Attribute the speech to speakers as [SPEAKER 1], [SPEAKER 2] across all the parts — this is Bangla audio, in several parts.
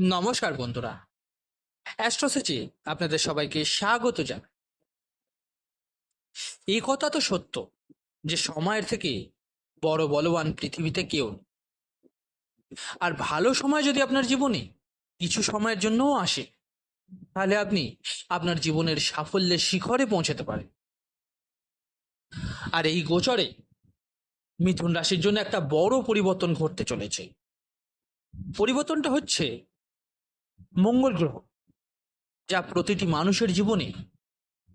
[SPEAKER 1] নমস্কার বন্ধুরা। অ্যাস্ট্রোসেচে আপনাদের সবাইকে স্বাগত জানাই। এই কথা তো সত্য যে সময়ের থেকে বড় বলবান পৃথিবীতে কেউ। আর ভালো সময় যদি আপনার জীবনে কিছু সময়ের জন্যও আসে, তাহলে আপনি আপনার জীবনের সাফল্যের শিখরে পৌঁছাতে পারেন। আর এই গোচরে মিথুন রাশির জন্য একটা বড় পরিবর্তন ঘটতে চলেছে। পরিবর্তনটা হচ্ছে মঙ্গল গ্রহ, যা প্রতিটি মানুষের জীবনে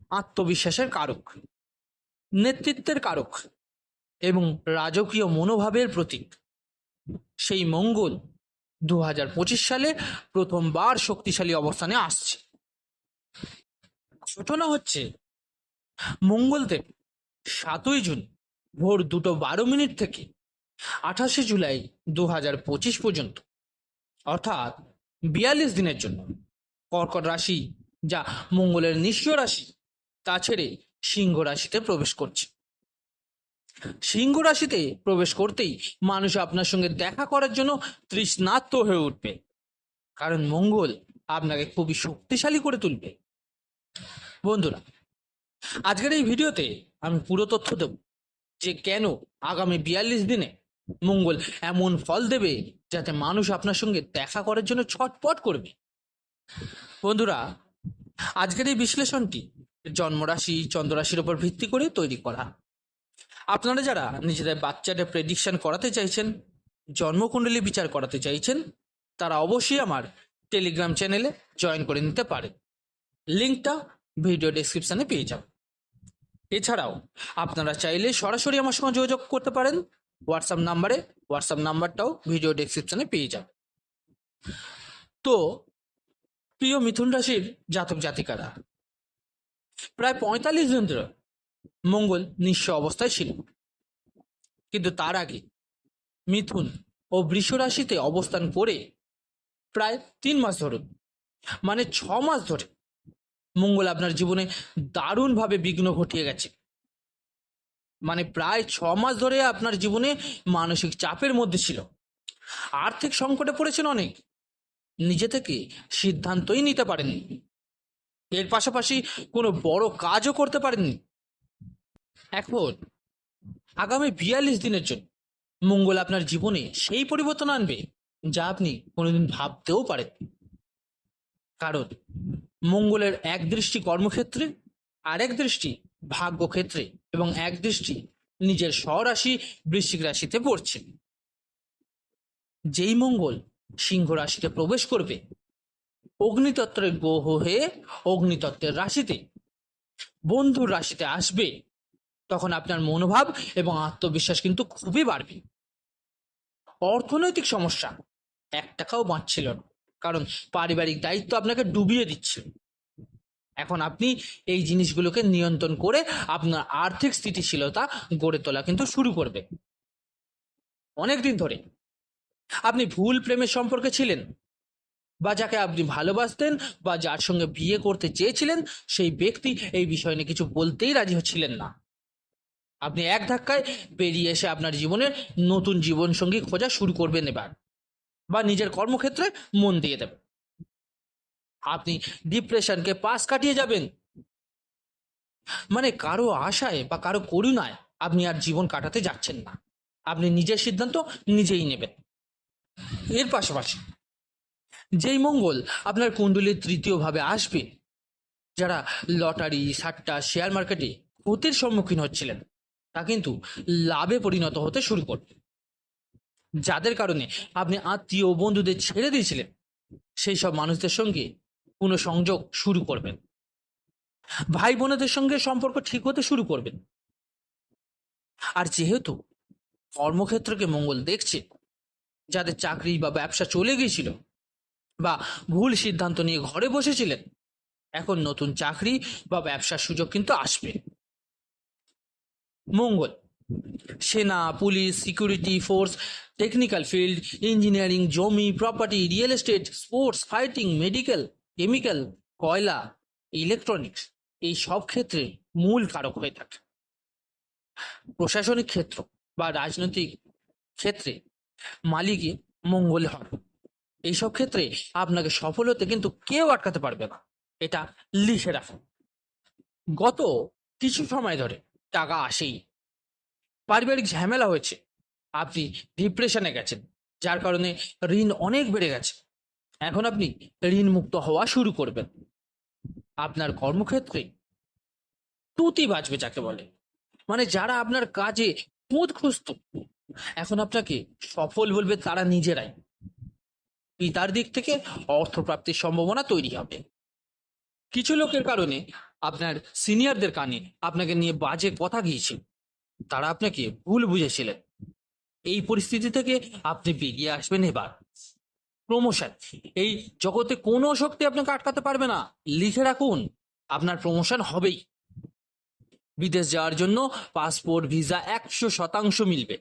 [SPEAKER 1] আত্মবিশ্বাসের কারক, নেতৃত্বের কারক এবং রাজকীয় মনোভাবের প্রতীক। সেই মঙ্গল দু হাজার পঁচিশ সালে প্রথমবার শক্তিশালী অবস্থানে আসছে। ঘটনা হচ্ছে মঙ্গলদেব সাতই জুন ভোর দুটো বারো মিনিট থেকে আঠাশে জুলাই দু পঁচিশ পর্যন্ত, অর্থাৎ বিয়াল্লিশ দিনের জন্য। কর্কট রাশি যা মঙ্গলের নিঃস্ব রাশি, তা ছেড়ে সিংহ রাশিতে প্রবেশ করছে। সিংহ রাশিতে প্রবেশ করতেই মানুষ আপনার সঙ্গে দেখা করার জন্য তৃষ্ণাত্ম হয়ে উঠবে। কারণ মঙ্গল আপনাকে খুবই শক্তিশালী করে তুলবে। বন্ধুরা, আজকের এই ভিডিওতে আমি পুরো তথ্য দেব যে কেন আগামী বিয়াল্লিশ দিনে মঙ্গল এমন ফল দেবে যাতে মানুষ আপনার সঙ্গে দেখা করার জন্য ছটপট করবে। বন্ধুরা, আজকের এই বিশ্লেষণটি জন্মরাশি, চন্দ্ররাশির উপর ভিত্তি করে তৈরি করা। আপনারা যারা নিজেদের বাচ্চাদের প্রেডিকশন করাতে চাইছেন, জন্মকুণ্ডলী বিচার করাতে চাইছেন, তারা অবশ্যই আমার টেলিগ্রাম চ্যানেলে জয়েন করে নিতে পারেন। লিঙ্কটা ভিডিও ডেসক্রিপশনে পেয়ে যাবেন। এছাড়াও, আপনারা চাইলে সরাসরি আমার সঙ্গে যোগাযোগ করতে পারেন। হোয়াটসঅ্যাপ নাম্বারে, হোয়াটসঅ্যাপ নাম্বারটাও ভিডিও ডেসক্রিপশনে পেয়ে যাবেন তো, প্রিয় মিথুন রাশির জাতক জাতিকারা, প্রায় পঁয়তাল্লিশ দিন ধরে মঙ্গল নিঃস্ব অবস্থায় ছিল। কিন্তু তার আগে মিথুন ও বৃষ রাশিতে অবস্থান করে প্রায় তিন মাস ধরুন মানে ছ মাস ধরে মঙ্গল আপনার জীবনে দারুণভাবে বিঘ্ন ঘটিয়ে গেছে। মানে প্রায় ছ মাস ধরে আপনার জীবনে মানসিক চাপের মধ্যে ছিল। আর্থিক সংকটে পড়েছেন অনেক। নিজে থেকে সিদ্ধান্তই নিতে পারেননি। এর পাশাপাশি কোনো বড় কাজও করতে পারেননি। এখন, আগামী বিয়াল্লিশ দিনের জন্য মঙ্গল আপনার জীবনে সেই পরিবর্তন আনবে যা আপনি কোনোদিন ভাবতেও পারেন কারণ, মঙ্গলের এক দৃষ্টি কর্মক্ষেত্রে আরেক দৃষ্টি ভাগ্যক্ষেত্রে এবং এক দৃষ্টি নিজের স্বরাশি বৃশ্চিক রাশিতে পড়ছে। যেই মঙ্গল সিংহ রাশিতে প্রবেশ করবে, অগ্নিতত্ত্বের গ্রহ হয়ে অগ্নিতত্ত্বের রাশিতে বন্ধুর রাশিতে আসবে, তখন আপনার মনোভাব এবং আত্মবিশ্বাস কিন্তু খুবই বাড়বে। অর্থনৈতিক সমস্যা, এক টাকাও বাঁচছিল না, কারণ পারিবারিক দায়িত্ব আপনাকে ডুবিয়ে দিচ্ছে। এখন আপনি এই জিনিসগুলোকে নিয়ন্ত্রণ করে আপনার আর্থিক স্থিতিশীলতা গড়ে তোলা কিন্তু শুরু করবে। অনেকদিন ধরে। আপনি ভুল প্রেমের সম্পর্কে ছিলেন বা যাকে আপনি ভালোবাসতেন বা যার সঙ্গে বিয়ে করতে চেয়েছিলেন, সেই ব্যক্তি এই বিষয় নিয়ে কিছু বলতেই রাজি হচ্ছিলেন না। আপনি এক ধাক্কায় বেরিয়ে এসে আপনার জীবনের নতুন জীবনসঙ্গী খোঁজা শুরু করবেন এবার বা নিজের কর্মক্ষেত্রে মন দিয়ে দেবেন। আপনি ডিপ্রেশনকে পাশ কাটিয়ে যাবেন। মানে কারও আশায় বা কারও করুণায় আপনি আর জীবন কাটাতে যাচ্ছেন না। আপনি নিজের সিদ্ধান্ত নিজেই নেবেন। এর পাশাপাশি যেই মঙ্গল আপনার কুণ্ডলীর তৃতীয়ভাবে আসবে, যারা লটারি, সাট্টা, শেয়ার মার্কেটে ক্ষতির সম্মুখীন হচ্ছিলেন, তা কিন্তু লাভে পরিণত হতে শুরু করবে। যাদের কারণে আপনি আত্মীয় বন্ধুদের ছেড়ে দিয়েছিলেন, সেই সব মানুষদের সঙ্গে কোনো সংযোগ শুরু করবেন। ভাই বোনেদের সঙ্গে সম্পর্ক ঠিক হতে শুরু করবেন। আর যেহেতু কর্মক্ষেত্রকে মঙ্গল দেখছে, যাদের চাকরি বা ব্যবসা চলে গিয়েছিল বা ভুল সিদ্ধান্ত নিয়ে ঘরে বসেছিলেন, এখন নতুন চাকরি বা ব্যবসার সুযোগ কিন্তু আসবে। মঙ্গল, সেনা, police, security force, technical field, engineering, জমি, property, real estate, sports, fighting, medical chemical, কয়লা ইলেকট্রনিক্স এই সব ক্ষেত্রে মূল কারক হয়ে থাকে। প্রশাসনিক ক্ষেত্র বা রাজনৈতিক ক্ষেত্রে মালিকে মঙ্গল হবে এইসব ক্ষেত্রে আপনাকে সফল হতে কিন্তু কেউ আটকাতে পারবে না। এটা লিখে রাখুন। গত কিছু সময় ধরে টাকা আসেই। পারিবারিক ঝামেলা হয়েছে। আপনি ডিপ্রেশনে গেছেন, যার কারণে ঋণ অনেক বেড়ে গেছে। এখন আপনি ঋণ মুক্ত হওয়া শুরু করবেন। আপনার কর্মক্ষেত্রে তুতি বাজবে যাকে বলে। মানে যারা আপনার কাজে খুঁজত এখন আপনাকে সফল বলবে তারা নিজেরাই। পিতার দিক থেকে অর্থপ্রাপ্তির সম্ভাবনা তৈরি হবে। কিছু লোকের কারণে আপনার সিনিয়রদের কানে আপনাকে নিয়ে বাজে কথা গিয়েছিল। তারা আপনাকে ভুল বুঝেছিলেন। এই পরিস্থিতি থেকে আপনি বেরিয়ে আসবেন এবার। প্রমোশন এই জগতে কোনো শক্তি আপনাকে আটকাতে পারবে না। লিখে রাখুন, আপনার প্রমোশন হবেই। বিদেশ যাওয়ার জন্য পাসপোর্ট ভিসা একশো শতাংশ মিলবে।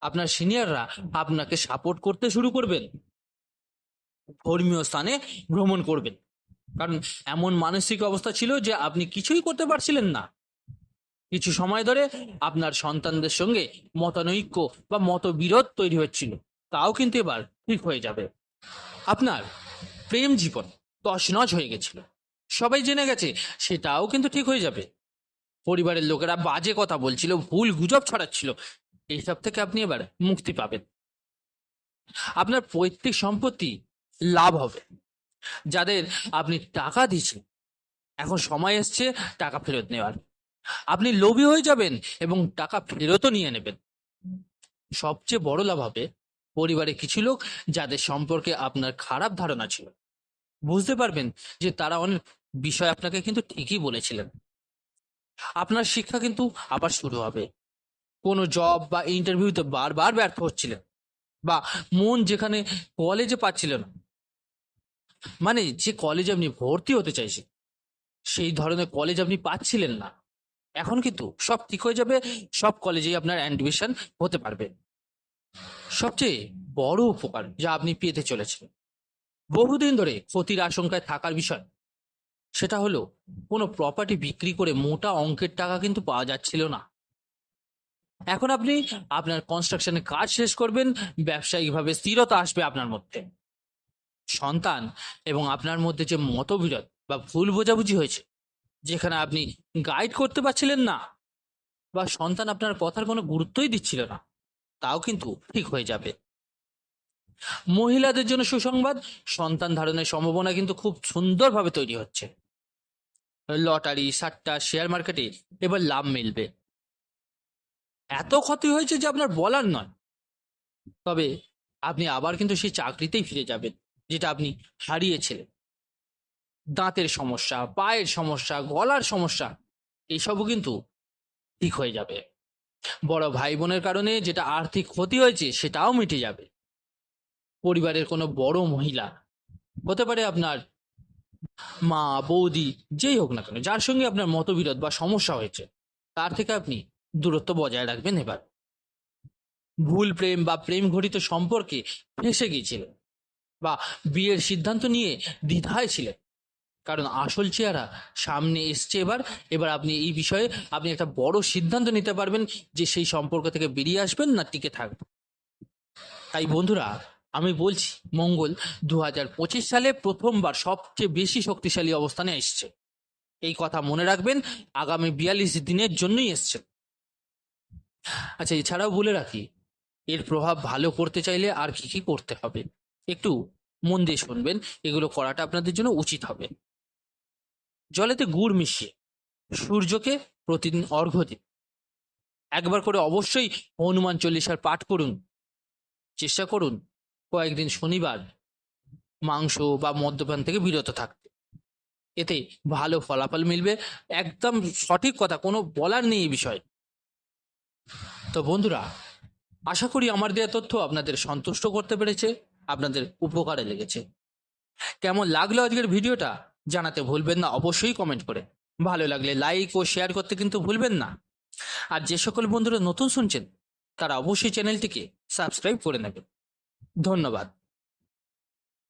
[SPEAKER 1] আপনার সিনিয়ররা আপনাকে সাপোর্ট করতে শুরু করবেন। ধর্মীয় স্থানে ভ্রমণ করবেন। কারণ এমন মানসিক অবস্থা ছিল যে আপনি কিছুই করতে পারছিলেন না। কিছু সময় ধরে আপনার সন্তানদের সঙ্গে মতানৈক্য বা মতবিরোধ তৈরি হচ্ছিল। তাও কিন্তু এবার ঠিক হয়ে যাবে। আপনার প্রেম জীবন তছনছ হয়ে গেছিল। সবাই জেনে গেছে, সেটাও কিন্তু ঠিক হয়ে যাবে। পরিবারের লোকেরা বাজে কথা বলছিল, ভুল গুজব ছড়াচ্ছিল। এইসব থেকে আপনি এবার মুক্তি পাবেন। আপনার পৈতৃক সম্পত্তি লাভ হবে। যাদের আপনি টাকা দিচ্ছেন এখন সময় এসছে টাকা ফেরত নেওয়ার। আপনি লোভী হয়ে যাবেন এবং টাকা ফেরতও নিয়ে নেবেন। সবচেয়ে বড় লাভ হবে পরিবারে কিছু লোক যাদের সম্পর্কে আপনার খারাপ ধারণা ছিল। বুঝতে পারবেন যে তারা অনেক বিষয় আপনাকে কিন্তু ঠিকই বলেছিলেন। আপনার শিক্ষা কিন্তু আবার শুরু হবে। কোনো জব বা ইন্টারভিউতে বারবার ব্যর্থ হচ্ছিলেন বা মন যেখানে কলেজে পাচ্ছিল না। মানে যে কলেজে আপনি ভর্তি হতে চাইছেন, সেই ধরনের কলেজ আপনি পাচ্ছিলেন না। এখন কিন্তু সব ঠিক হয়ে যাবে, সব কলেজেই আপনার অ্যাডমিশন হতে পারবে। সবচেয়ে বড় উপকার যা আপনি পেতে চলেছেন। বহুদিন ধরে ক্ষতির আশঙ্কায় থাকার বিষয়, সেটা হলো কোনো প্রপার্টি বিক্রি করে মোটা অঙ্কের টাকা কিন্তু পাওয়া যাচ্ছিল না। এখন আপনি আপনার কনস্ট্রাকশনের কাজ শেষ করবেন, ব্যবসায়িকভাবে স্থিরতা আসবে আপনার মধ্যে। সন্তান এবং আপনার মধ্যে যে মতবিরোধ বা ভুল বোঝাবুঝি হয়েছে, যেখানে আপনি গাইড করতে পারছিলেন না, বা সন্তান আপনার কথার কোনো গুরুত্বই দিচ্ছিল না। তাও কিন্তু ঠিক হয়ে যাবে। মহিলাদের জন্য সুসংবাদ, সন্তান ধারণের সম্ভাবনা কিন্তু খুব সুন্দরভাবে তৈরি হচ্ছে। লটারি, সাট্টা, শেয়ার মার্কেটে এবার লাভ মিলবে। এত ক্ষতি হয়েছে যে আপনার বলার নয়। তবে আপনি আবার কিন্তু সেই চাকরিতেই ফিরে যাবেন, যেটা আপনি হারিয়েছিলেন। দাঁতের সমস্যা, পায়ের সমস্যা, গলার সমস্যা এইসবও কিন্তু ঠিক হয়ে যাবে। বড় ভাই বোনের কারণে যেটা আর্থিক ক্ষতি হয়েছে সেটাও মিটে যাবে। পরিবারের কোনো বড় মহিলা, হতে পারে আপনার মা, বৌদি, যেই হোক না কেন, যার সঙ্গে আপনার মতবিরোধ বা সমস্যা হয়েছে, তার থেকে আপনি দূরত্ব বজায় রাখবেন এবার। ভুল প্রেম বা প্রেম ঘটিত সম্পর্কে ফেসে গিয়েছিলেন বা বিয়ের সিদ্ধান্ত নিয়ে দ্বিধায় ছিলেন। কারণ আসল চেহারা সামনে এসছে এবার এবার আপনি এই বিষয়ে আপনি একটা বড় সিদ্ধান্ত নিতে পারবেন যে সেই সম্পর্ক থেকে বেরিয়ে আসবেন না টিকে থাকবেন। তাই বন্ধুরা, আমি বলছি, মঙ্গল দু সালে প্রথমবার সবচেয়ে বেশি শক্তিশালী অবস্থানে এসছে। এই কথা মনে রাখবেন, আগামী বিয়াল্লিশ দিনের জন্যই এসছে। আচ্ছা এছাড়াও বলে রাখি, এর প্রভাব ভালো করতে চাইলে আর কি কি করতে হবে? একটু মন দিয়ে শুনবেন, এগুলো করাটা আপনাদের জন্য উচিত হবে। জলেতে গুড় মিশিয়ে সূর্যকে প্রতিদিন অর্ঘ্য দিন। একবার করে অবশ্যই হনুমান চল্লিশার পাঠ করুন চেষ্টা করুন কয়েকদিন শনিবার মাংস বা মদ্যপান থেকে বিরত থাকতে। এতে ভালো ফলাফল মিলবে। একদম সঠিক কথা, কোনো বলার নেই এই বিষয়ে। তো বন্ধুরা, আশা করি আমার দেওয়া তথ্য আপনাদের সন্তুষ্ট করতে পেরেছে, আপনাদের উপকারে লেগেছে। কেমন লাগল আজকের ভিডিওটা? জানাতে ভুলবেন না, অবশ্যই কমেন্ট করে। ভালো লাগলে লাইক ও শেয়ার করতে কিন্তু ভুলবেন না। আর যে সকল বন্ধুরা নতুন শুনছেন, তারা অবশ্যই চ্যানেলটিকে সাবস্ক্রাইব করে নেবেন। ধন্যবাদ।